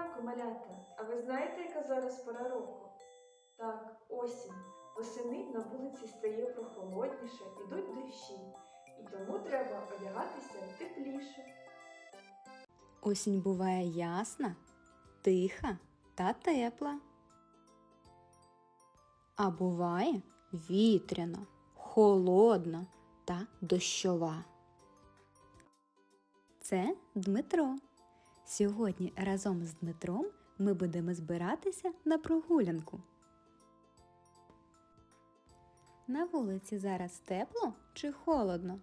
ранку, малята! А ви знаєте, яка зараз пора року? Так, осінь. Восени на вулиці стає прохолодніше, ідуть дощі. І тому треба одягатися тепліше. Осінь буває ясна, тиха та тепла. А буває вітряна, холодна та дощова. Це Дмитро. Сьогодні разом з Дмитром ми будемо збиратися на прогулянку. На вулиці зараз тепло чи холодно?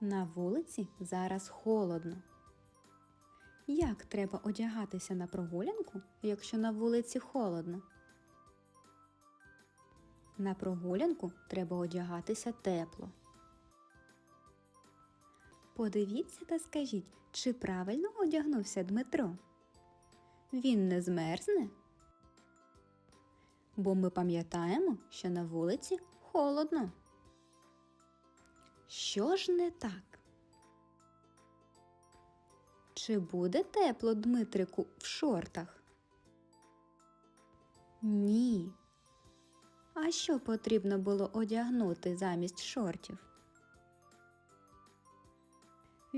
На вулиці зараз холодно. Як треба одягатися на прогулянку, якщо на вулиці холодно? На прогулянку треба одягатися тепло. Подивіться та скажіть, чи правильно одягнувся Дмитро? Він не змерзне? Бо ми пам'ятаємо, що на вулиці холодно. Що ж не так? Чи буде тепло Дмитрику в шортах? Ні. А що потрібно було одягнути замість шортів?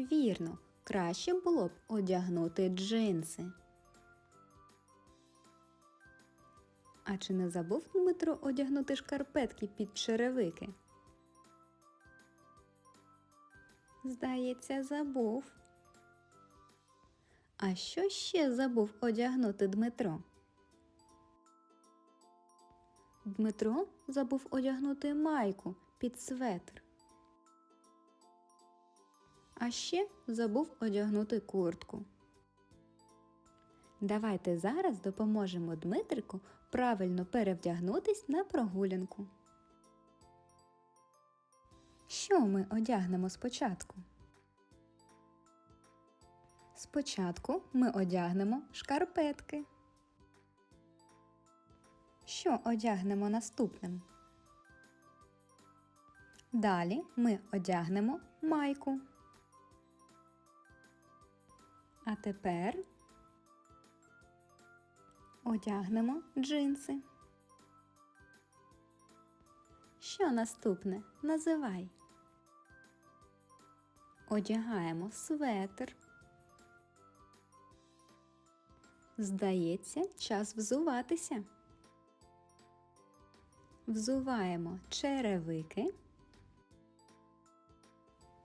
Вірно, краще було б одягнути джинси. А чи не забув Дмитро одягнути шкарпетки під черевики? Здається, забув. А що ще забув одягнути Дмитро? Дмитро забув одягнути майку під светр. А ще забув одягнути куртку. Давайте зараз допоможемо Дмитрику правильно перевдягнутись на прогулянку. Що ми одягнемо спочатку? Спочатку ми одягнемо шкарпетки. Що одягнемо наступним? Далі ми одягнемо майку. А тепер одягнемо джинси. Що наступне? Називай. Одягаємо светр. Здається, час взуватися. Взуваємо черевики.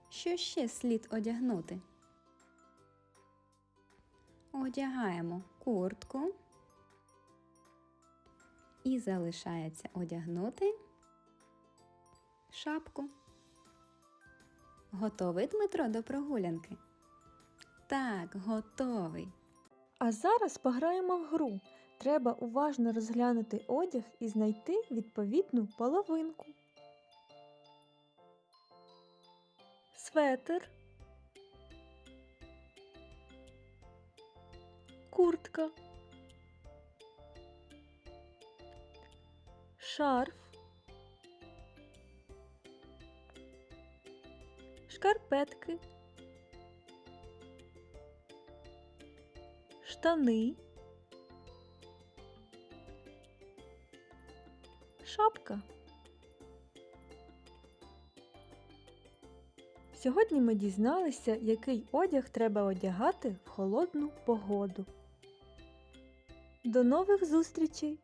Що ще слід одягнути? Одягаємо куртку. І залишається одягнути шапку. Готовий Дмитро до прогулянки? Так, готовий. А зараз пограємо в гру. Треба уважно розглянути одяг і знайти відповідну половинку. Светр. Куртка. Шарф. Шкарпетки. штани, шапка. Сьогодні ми дізналися, який одяг треба одягати в холодну погоду. До нових зустрічей!